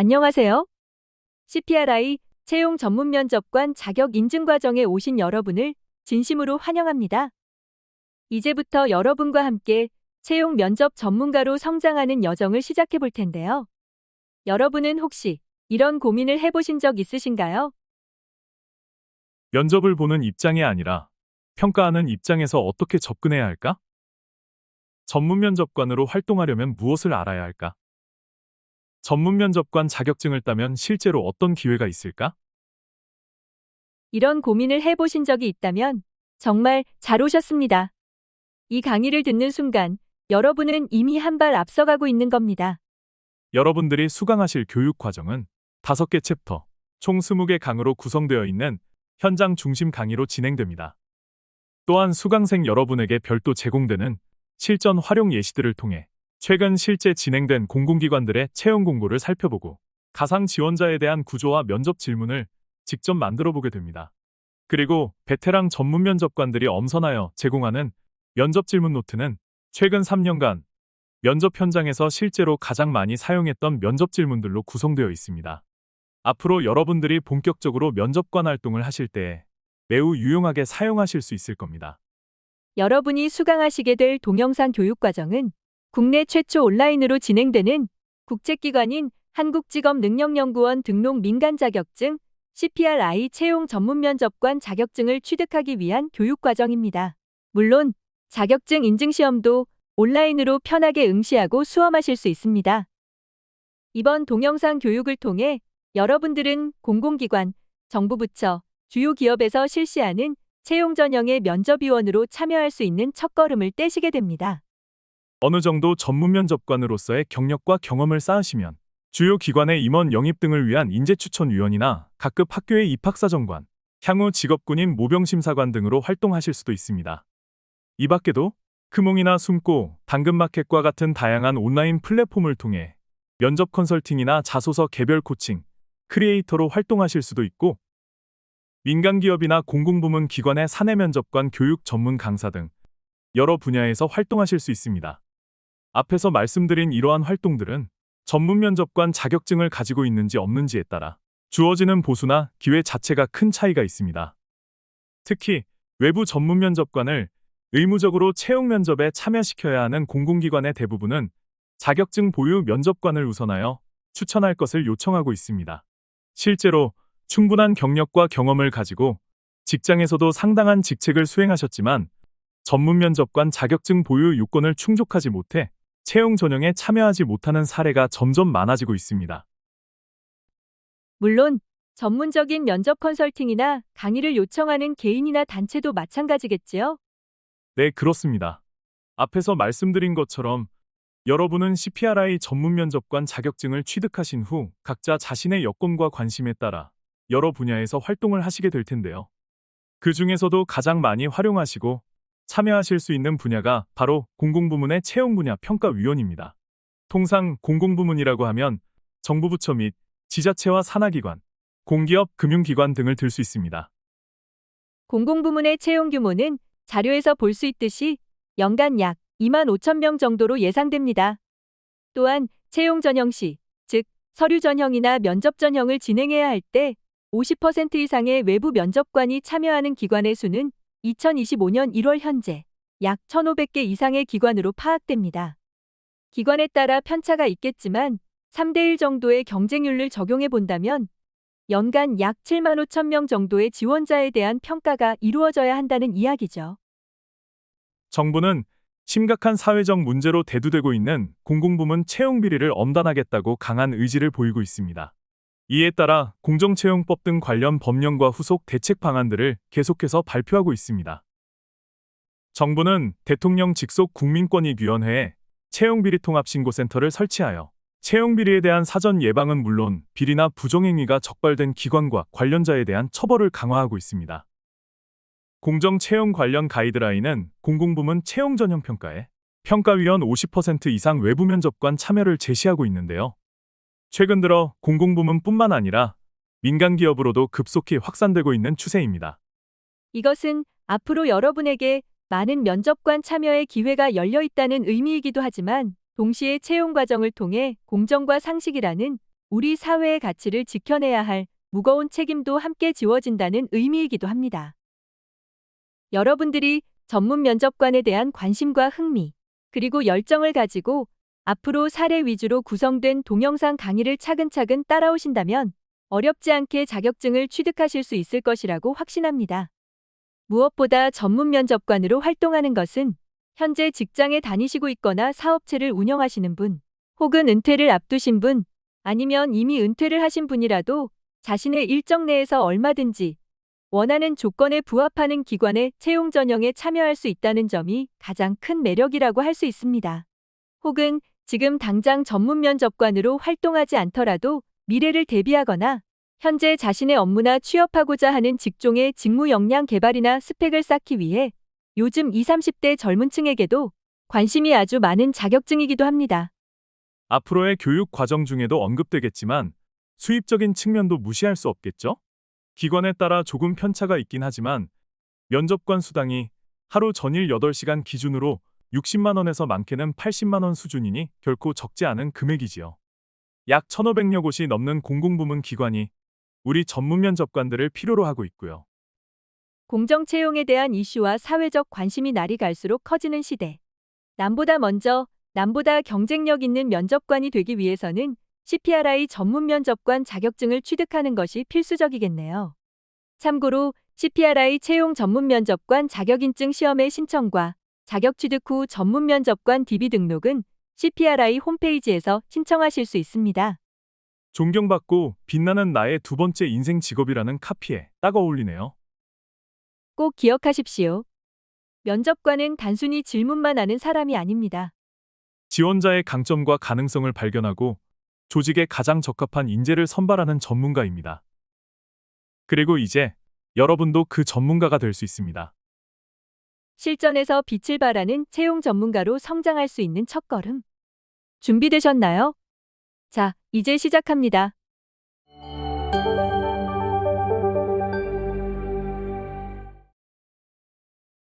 안녕하세요. CPRI 채용 전문 면접관 자격 인증 과정에 오신 여러분을 진심으로 환영합니다. 이제부터 여러분과 함께 채용 면접 전문가로 성장하는 여정을 시작해 볼 텐데요. 여러분은 혹시 이런 고민을 해보신 적 있으신가요? 면접을 보는 입장이 아니라 평가하는 입장에서 어떻게 접근해야 할까? 전문 면접관으로 활동하려면 무엇을 알아야 할까? 전문 면접관 자격증을 따면 실제로 어떤 기회가 있을까? 이런 고민을 해보신 적이 있다면 정말 잘 오셨습니다. 이 강의를 듣는 순간 여러분은 이미 한 발 앞서가고 있는 겁니다. 여러분들이 수강하실 교육 과정은 5개 챕터, 총 20개 강으로 구성되어 있는 현장 중심 강의로 진행됩니다. 또한 수강생 여러분에게 별도 제공되는 실전 활용 예시들을 통해 최근 실제 진행된 공공기관들의 채용 공고를 살펴보고 가상 지원자에 대한 구조와 면접 질문을 직접 만들어 보게 됩니다. 그리고 베테랑 전문 면접관들이 엄선하여 제공하는 면접 질문 노트는 최근 3년간 면접 현장에서 실제로 가장 많이 사용했던 면접 질문들로 구성되어 있습니다. 앞으로 여러분들이 본격적으로 면접관 활동을 하실 때 매우 유용하게 사용하실 수 있을 겁니다. 여러분이 수강하시게 될 동영상 교육 과정은 국내 최초 온라인으로 진행되는 국제기관인 한국직업능력연구원 등록 민간 자격증 CPRI 채용 전문 면접관 자격증을 취득하기 위한 교육 과정입니다. 물론 자격증 인증 시험도 온라인으로 편하게 응시하고 수험하실 수 있습니다. 이번 동영상 교육을 통해 여러분들은 공공기관, 정부 부처, 주요 기업에서 실시하는 채용 전형의 면접위원으로 참여할 수 있는 첫걸음을 떼시게 됩니다. 어느 정도 전문 면접관으로서의 경력과 경험을 쌓으시면 주요 기관의 임원 영입 등을 위한 인재추천위원이나 각급 학교의 입학사정관, 향후 직업군인 모병심사관 등으로 활동하실 수도 있습니다. 이 밖에도 크몽이나 숨고, 당근마켓과 같은 다양한 온라인 플랫폼을 통해 면접 컨설팅이나 자소서 개별 코칭, 크리에이터로 활동하실 수도 있고 민간 기업이나 공공부문 기관의 사내 면접관 교육 전문 강사 등 여러 분야에서 활동하실 수 있습니다. 앞에서 말씀드린 이러한 활동들은 전문 면접관 자격증을 가지고 있는지 없는지에 따라 주어지는 보수나 기회 자체가 큰 차이가 있습니다. 특히 외부 전문 면접관을 의무적으로 채용 면접에 참여시켜야 하는 공공기관의 대부분은 자격증 보유 면접관을 우선하여 추천할 것을 요청하고 있습니다. 실제로 충분한 경력과 경험을 가지고 직장에서도 상당한 직책을 수행하셨지만 전문 면접관 자격증 보유 요건을 충족하지 못해 채용 전형에 참여하지 못하는 사례가 점점 많아지고 있습니다. 물론 전문적인 면접 컨설팅이나 강의를 요청하는 개인이나 단체도 마찬가지겠지요? 네, 그렇습니다. 앞에서 말씀드린 것처럼 여러분은 CPRI 전문 면접관 자격증을 취득하신 후 각자 자신의 여건과 관심에 따라 여러 분야에서 활동을 하시게 될 텐데요. 그 중에서도 가장 많이 활용하시고 참여하실 수 있는 분야가 바로 공공부문의 채용 분야 평가위원입니다. 통상 공공부문이라고 하면 정부 부처 및 지자체와 산하기관, 공기업, 금융기관 등을 들 수 있습니다. 공공부문의 채용 규모는 자료에서 볼 수 있듯이 연간 약 2만 5천 명 정도로 예상됩니다. 또한 채용 전형 시, 즉 서류 전형이나 면접 전형을 진행해야 할 때 50% 이상의 외부 면접관이 참여하는 기관의 수는 2025년 1월 현재 약 1,500개 이상의 기관으로 파악됩니다. 기관에 따라 편차가 있겠지만 3대1 정도의 경쟁률을 적용해 본다면 연간 약 7만 5천 명 정도의 지원자에 대한 평가가 이루어져야 한다는 이야기죠. 정부는 심각한 사회적 문제로 대두되고 있는 공공부문 채용 비리를 엄단하겠다고 강한 의지를 보이고 있습니다. 이에 따라 공정채용법 등 관련 법령과 후속 대책 방안들을 계속해서 발표하고 있습니다. 정부는 대통령 직속 국민권익위원회에 채용비리통합신고센터를 설치하여 채용비리에 대한 사전 예방은 물론 비리나 부정행위가 적발된 기관과 관련자에 대한 처벌을 강화하고 있습니다. 공정채용 관련 가이드라인은 공공부문 채용 전형 평가에 평가위원 50% 이상 외부 면접관 참여를 제시하고 있는데요. 최근 들어 공공부문뿐만 아니라 민간 기업으로도 급속히 확산되고 있는 추세입니다. 이것은 앞으로 여러분에게 많은 면접관 참여의 기회가 열려 있다는 의미이기도 하지만 동시에 채용 과정을 통해 공정과 상식이라는 우리 사회의 가치를 지켜내야 할 무거운 책임도 함께 지워진다는 의미이기도 합니다. 여러분들이 전문 면접관에 대한 관심과 흥미, 그리고 열정을 가지고 앞으로 사례 위주로 구성된 동영상 강의를 차근차근 따라오신다면 어렵지 않게 자격증을 취득하실 수 있을 것이라고 확신합니다. 무엇보다 전문 면접관으로 활동하는 것은 현재 직장에 다니시고 있거나 사업체를 운영하시는 분, 혹은 은퇴를 앞두신 분, 아니면 이미 은퇴를 하신 분이라도 자신의 일정 내에서 얼마든지 원하는 조건에 부합하는 기관의 채용 전형에 참여할 수 있다는 점이 가장 큰 매력이라고 할 수 있습니다. 혹은 지금 당장 전문 면접관으로 활동하지 않더라도 미래를 대비하거나 현재 자신의 업무나 취업하고자 하는 직종의 직무 역량 개발이나 스펙을 쌓기 위해 요즘 20, 30대 젊은 층에게도 관심이 아주 많은 자격증이기도 합니다. 앞으로의 교육 과정 중에도 언급되겠지만 수입적인 측면도 무시할 수 없겠죠? 기관에 따라 조금 편차가 있긴 하지만 면접관 수당이 하루 전일 8시간 기준으로 60만 원에서 많게는 80만 원 수준이니 결코 적지 않은 금액이지요. 약 1,500여 곳이 넘는 공공부문 기관이 우리 전문 면접관들을 필요로 하고 있고요. 공정 채용에 대한 이슈와 사회적 관심이 날이 갈수록 커지는 시대. 남보다 먼저, 남보다 경쟁력 있는 면접관이 되기 위해서는 CPRI 전문 면접관 자격증을 취득하는 것이 필수적이겠네요. 참고로 CPRI 채용 전문 면접관 자격인증 시험의 신청과 자격 취득 후 전문 면접관 DB 등록은 CPRI 홈페이지에서 신청하실 수 있습니다. 존경받고 빛나는 나의 두 번째 인생 직업이라는 카피에 딱 어울리네요. 꼭 기억하십시오. 면접관은 단순히 질문만 하는 사람이 아닙니다. 지원자의 강점과 가능성을 발견하고 조직에 가장 적합한 인재를 선발하는 전문가입니다. 그리고 이제 여러분도 그 전문가가 될 수 있습니다. 실전에서 빛을 발하는 채용 전문가로 성장할 수 있는 첫걸음. 준비되셨나요? 자, 이제 시작합니다.